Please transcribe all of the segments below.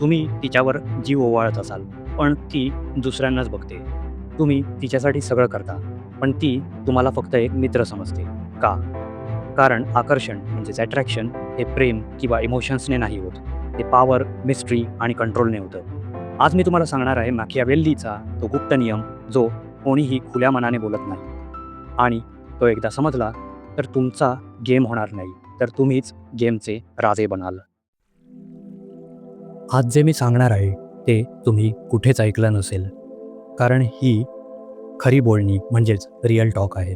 तुम्ही तिच्यावर जीव ओवाळत असाल पण ती दुसऱ्यांनाच बघते. तुम्ही तिच्यासाठी सगळं करता पण ती तुम्हाला फक्त एक मित्र समजते. का? कारण आकर्षण म्हणजेच अट्रॅक्शन हे प्रेम किंवा इमोशन्सने नाही होत. ते पॉवर मिस्ट्री आणि कंट्रोलने होतं. आज मी तुम्हाला सांगणार आहे मॅकियावेल्लीचा तो गुप्त नियम जो कोणीही खुल्या मनाने बोलत नाही. आणि तो एकदा समजला तर तुमचा गेम होणार नाही. तर तुम्हीच गेमचे राजे बनाल. आज जे मी सांगणार आहे ते तुम्ही कुठेच ऐकलं नसेल. कारण ही खरी बोलणी म्हणजेच रिअल टॉक आहे.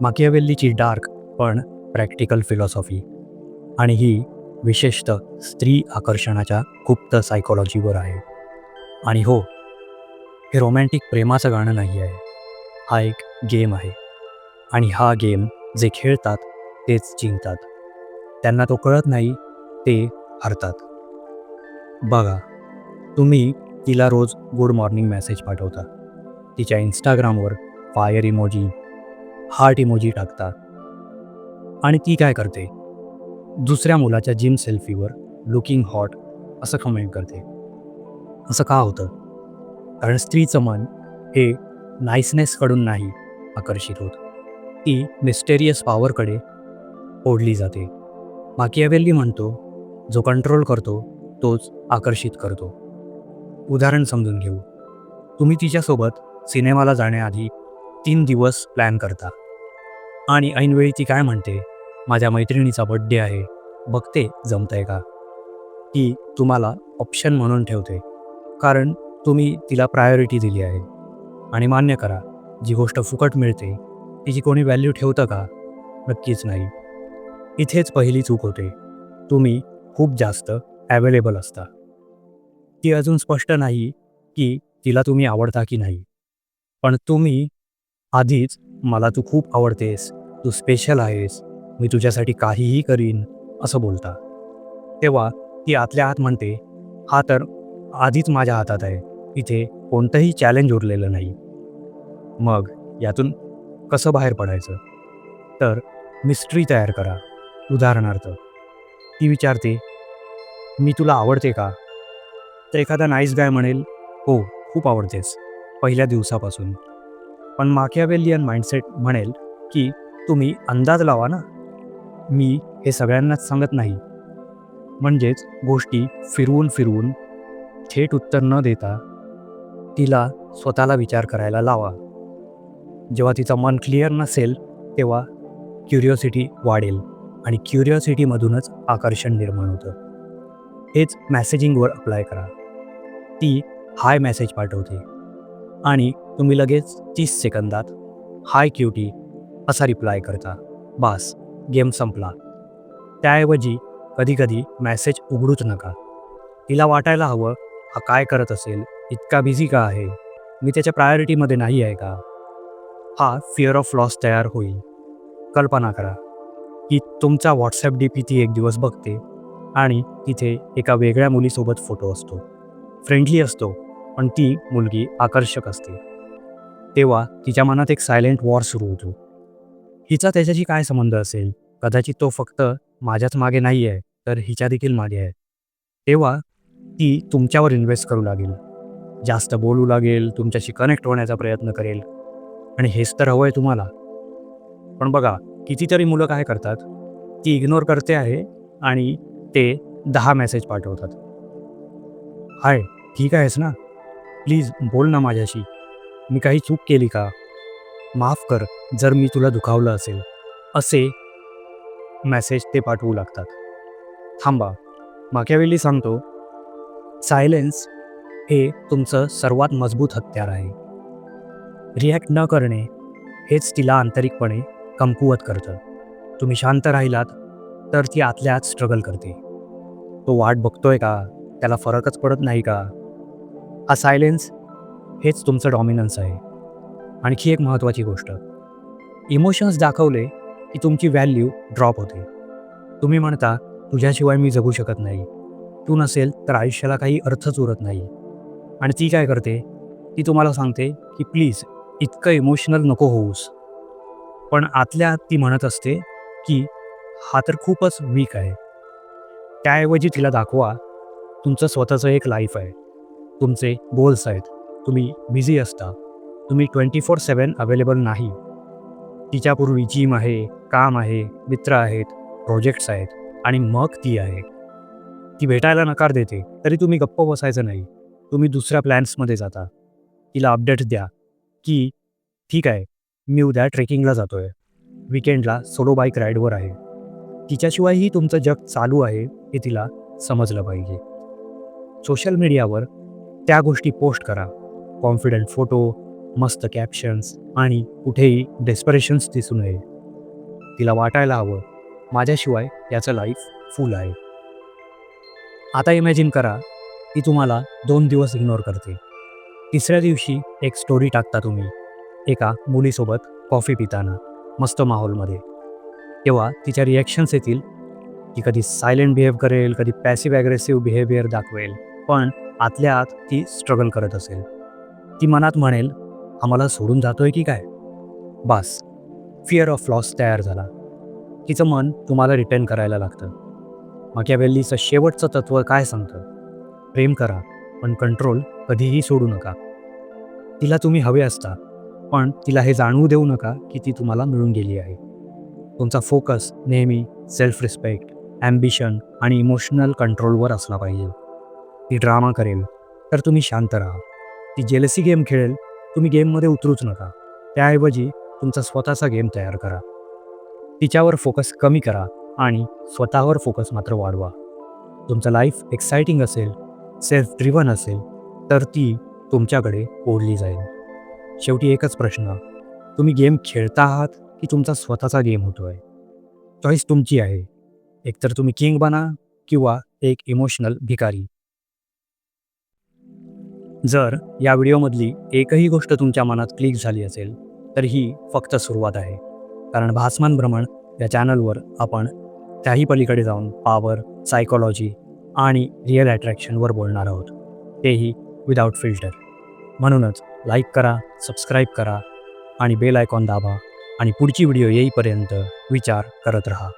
माकियावेल्लीची डार्क पण प्रॅक्टिकल फिलॉसॉफी आणि ही विशेषतः स्त्री आकर्षणाच्या गुप्त सायकोलॉजीवर आहे. आणि हो हे रोमॅन्टिक प्रेमाचं गाणं नाही आहे. हा एक गेम आहे. आणि हा गेम जे खेळतात तेच जिंकतात. त्यांना तो कळत नाही ते हरतात. बघा तुम्ही तिला रोज गुड मॉर्निंग मेसेज पाठवता. तिच्या इंस्टाग्रामवर फायर इमोजी हार्ट इमोजी टाकता. आणि ती काय करते? दुसऱ्या मुलाच्या जिम सेल्फीवर लुकिंग हॉट असं कमेंट करते. असं का होतं? कारण स्त्रीचं मन हे नाईसनेसकडून नाही आकर्षित होत. ती मिस्टेरियस पॉवरकडे ओढली जाते. माकियावेल्ली म्हणतो जो कंट्रोल करतो तोच आकर्षित करतो. उदाहरण समजून घेऊ. तुम्ही तिच्यासोबत सिनेमाला जाण्याआधी तीन दिवस प्लॅन करता. आणि ऐनवेळी ती काय म्हणते? माझ्या मैत्रिणीचा बड्डे आहे. बघते जमतंय का? ती तुम्हाला ऑप्शन म्हणून ठेवते. कारण तुम्ही तिला प्रायोरिटी दिली आहे. आणि मान्य करा जी गोष्ट फुकट मिळते तिची कोणी व्हॅल्यू ठेवतं का? नक्कीच नाही. इथेच पहिली चूक होते. तुम्ही खूप जास्त ॲवेलेबल असता ती अजून स्पष्ट नाही की तिला तुम्ही आवडता की नाही. पण तुम्ही आधीच मला तू खूप आवडतेस तू स्पेशल आहेस मी तुझ्यासाठी काहीही करीन असं बोलता. तेव्हा ती आतल्या आत म्हणते हा तर आधीच माझ्या हातात आहे. इथे कोणतंही चॅलेंज उरलेलं नाही. मग यातून कसं बाहेर पडायचं? तर मिस्ट्री तयार करा उदाहरणार्थ ती विचारते मी तुला आवडते का? तर एखादा नाईस गाय म्हणेल हो खूप आवडतेस पहिल्या दिवसापासून. पण माकियावेलियन माइंडसेट म्हणेल की तुम्ही अंदाज लावा ना. मी हे सगळ्यांनाच सांगत नाही. म्हणजेच गोष्टी फिरवून फिरवून थेट उत्तर न देता तिला स्वतःला विचार करायला लावा. जेव्हा तिचं मन क्लिअर नसेल तेव्हा क्युरिओसिटी वाढेल आणि क्युरिओसिटीमधूनच आकर्षण निर्माण होतं. हेच मॅसेजिंगवर अप्लाय करा. ती हाय मेसेज पाठवते. आणि तुम्ही लगेच तीस सेकंदात हाय क्युटी असा रिप्लाय करता. बास गेम संपला. त्याऐवजी कधीकधी मॅसेज उघडूच नका. तिला वाटायला हवं हा काय करत असेल? इतका बिझी का आहे? मी त्याच्या प्रायोरिटीमध्ये नाही आहे का? हा फिअर ऑफ लॉस तयार होईल. कल्पना करा की तुमचा व्हॉट्सॲप डी पी ती एक दिवस बघते. आणि तिथे एका वेगळ्या मुलीसोबत फोटो असतो. फ्रेंडली असतो पण ती मुलगी आकर्षक असते. तेव्हा तिच्या मनात एक सायलेंट वॉर सुरू होतो. हिचा त्याच्याशी काय संबंध असेल? कदाचित तो फक्त माझ्याच मागे नाही आहे तर हिच्या देखील मागे आहे. तेव्हा ती तुमच्यावर इन्व्हेस्ट करू लागेल. जास्त बोलू लागेल तुमच्याशी कनेक्ट होण्याचा प्रयत्न करेल. आणि हेच तर हवं आहे तुम्हाला. पण बघा कितीतरी मुलं काय करतात? ती इग्नोर करते आहे आणि ते दहा मेसेज पाठवतात. हाय ठीक आहेस ना? प्लीज बोल ना माझ्याशी. मी काही चूक केली का? माफ कर जर मी तुला दुखावलं असेल. असे मेसेज ते पाठवू लागतात. थांबा माक्यावेली सांगतो. सायलेन्स हे तुमचं सर्वात मजबूत हत्यार आहे. रिॲक्ट न करणे हेच तिला आंतरिकपणे कमकुवत करतं. तुम्ही शांत राहिलात तर ती आतल्या आत स्ट्रगल करते. तो वाट बघतोय का? त्याला फरकच पडत नाही का? हा सायलेन्स हेच तुमचं डॉमिनन्स आहे. आणखी एक महत्त्वाची गोष्ट. इमोशन्स दाखवले की तुमची व्हॅल्यू ड्रॉप होते. तुम्ही म्हणता तुझ्याशिवाय मी जगू शकत नाही. तू नसेल तर आयुष्याला काही अर्थच उरत नाही. आणि ती काय करते? ती तुम्हाला सांगते की प्लीज इतकं इमोशनल नको होऊस. पण आतल्या ती म्हणत असते की हा तर खूपच वीक आहे. त्याऐवजी तिला दाखवा तुमचं स्वतःचं एक लाईफ आहे. तुमचे गोल्स आहेत. तुम्ही बिझी असता. तुम्ही ट्वेंटी फोर सेवन अवेलेबल नाही. तिच्यापूर्वी जिम आहे काम आहे मित्र आहेत प्रोजेक्ट्स आहेत आणि मग ती आहे. ती भेटायला नकार देते तरी तुम्ही गप्प बसायचं नाही. तुम्ही दुसऱ्या प्लॅन्समध्ये जाता. तिला अपडेट द्या की ठीक आहे मी उद्या ट्रेकिंगला जातो आहे विकेंडला सोलो बाईक राईडवर आहे. तिच्याशिवायही तुमचं जग चालू आहे. हे तिला समजलं पाहिजे. सोशल मीडियावर त्या गोष्टी पोस्ट करा. कॉन्फिडंट फोटो मस्त कॅप्शन्स आणि कुठेही डेस्परेशन्स दिसू नये. तिला वाटायला हवं. माझ्याशिवाय याचं लाईफ फुल आहे. आता इमॅजिन करा ती तुम्हाला दोन दिवस इग्नोर करते. तिसऱ्या दिवशी एक स्टोरी टाकता तुम्ही एका मुलीसोबत कॉफी पिताना मस्त माहोलमध्ये. तेव्हा तिच्या रिॲक्शन्स येतील ती कधी सायलेंट बिहेव करेल कधी पॅसिव्ह ॲग्रेसिव्ह बिहेवियर दाखवेल. पण आतल्या आत ती स्ट्रगल करत असेल. ती मनात म्हणेल आम्हाला सोडून जातोय की काय? बास. फिअर ऑफ लॉस तयार झाला. तिचं मन तुम्हाला रिटर्न करायला लागतं. मॅकियावेल्लीचं शेवटचं तत्त्व काय सांगतं? प्रेम करा पण कंट्रोल कधीही सोडू नका. तिला तुम्ही हवे असता पण तिला हे जाणवू देऊ नका की ती तुम्हाला मिळून गेली आहे. तुमचा फोकस नेहमी सेल्फ रिस्पेक्ट ॲम्बिशन आणि इमोशनल कंट्रोलवर असला पाहिजे. ती ड्रामा करेल तर तुम्ही शांत राहा. ती जेलसी गेम खेळेल तुम्ही गेममध्ये उतरूच नका. त्याऐवजी तुमचा स्वतःचा गेम तयार करा. तिच्यावर फोकस कमी करा आणि स्वतःवर फोकस मात्र वाढवा. तुमचं लाईफ एक्साइटिंग असेल सेल्फ ड्रिव्हन असेल तर ती तुमच्याकडे ओढली जाईल. शेवटी एकच प्रश्न तुम्ही गेम खेळता आहात की तुमचा स्वतःचा गेम होतो आहे चॉईस तुमची आहे. एकतर तुम्ही किंग बना किंवा एक इमोशनल भिकारी. जर या व्हिडिओमधली एकही गोष्ट तुमच्या मनात क्लिक झाली असेल तर ही फक्त सुरुवात आहे. कारण भासमान भ्रमण या चॅनलवर आपण त्याही पलीकडे जाऊन पॉवर सायकोलॉजी आणि रिअल अट्रॅक्शनवर बोलणार आहोत. तेही विदाऊट फिल्टर म्हणूनच लाईक करा सबस्क्राईब करा आणि बेल आयकॉन दाबा आणि पुढची व्हिडिओ येईपर्यंत विचार करत राहा.